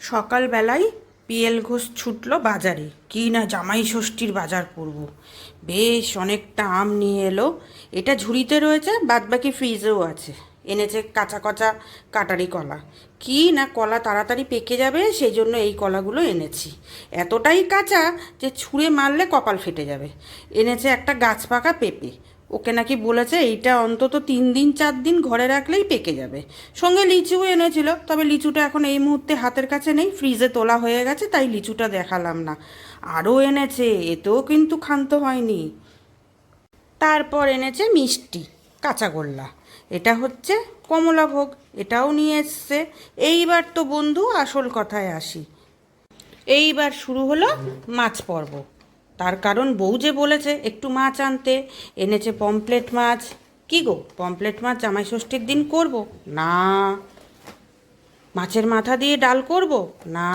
সকালবেলায় পিএল ঘোষ ছুটলো বাজারে। কি না জামাই ষষ্ঠীর বাজার করব। বেশ অনেকটা আম নিয়ে এলো। এটা ঝুড়িতে রয়েছে, বাদবাকি ফ্রিজেও আছে। এনেছে কাঁচা কচা কাটারি কলা। কি না কলা তাড়াতাড়ি পেকে যাবে সেই জন্য এই কলাগুলো এনেছি। এতটাই কাঁচা যে ছুঁড়ে মারলে কপাল ফেটে যাবে। এনেছে একটা গাছ পাকা পেঁপে। ওকে নাকি বলেছে এইটা অন্তত তিন দিন, চার দিন ঘরে রাখলেই পেকে যাবে। সঙ্গে লিচুও এনেছিল, তবে লিচুটা এখন এই মুহূর্তে হাতের কাছে নেই, ফ্রিজে তোলা হয়ে গেছে, তাই লিচুটা দেখালাম না। আরও এনেছে, এতেও কিন্তু ক্ষান্ত হয়নি। তারপর এনেছে মিষ্টি কাঁচাগোল্লা এটা হচ্ছে কমলাভোগ এটাও নিয়ে এসছে। এইবার তো বন্ধু, আসল কথায় আসি। এইবার শুরু হলো মাছ পর্ব। তার কারণ বউ যে বলেছে, একটু মাছ আনতে, এনেছে পমপ্লেট মাছ। কি গো পমপ্লেট মাছ জামাই ষষ্ঠীর দিন করব? না। মাছের মাথা দিয়ে ডাল করব? না।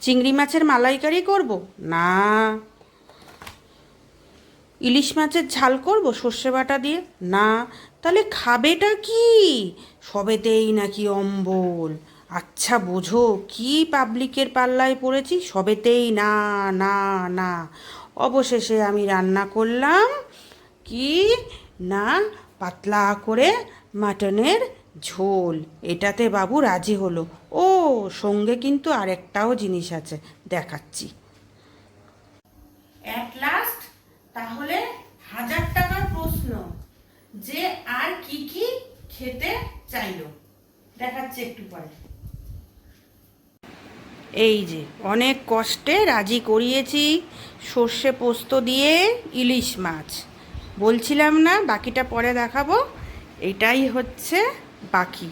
চিংড়ি মাছের মালাইকারি করব? না। ইলিশ মাছের ঝাল করব সর্ষে বাটা দিয়ে? না। তাহলে খাবেটা কি? সবেতেই নাকি অম্বল। আচ্ছা বোঝো, কি পাবলিকের পাল্লায় পড়েছি? সবেতেই না না না। অবশেষে আমি রান্না করলাম কি? না, পাতলা করে মাটনের ঝোল। এটাতে বাবু রাজি হলো। ও, সঙ্গে কিন্তু আরেকটাও জিনিস আছে, দেখাচ্ছি। অ্যাট লাস্ট তাহলে হাজার টাকার প্রশ্ন। যে আর কি কি খেতে চাইলো? দেখাচ্ছে একটু পরে। এই যে, অনেক কষ্টে রাজি করিয়েছি সর্ষে পোস্ত দিয়ে ইলিশ মাছ। বলছিলাম না, বাকিটা পরে দেখাবো। এটাই হচ্ছে বাকি।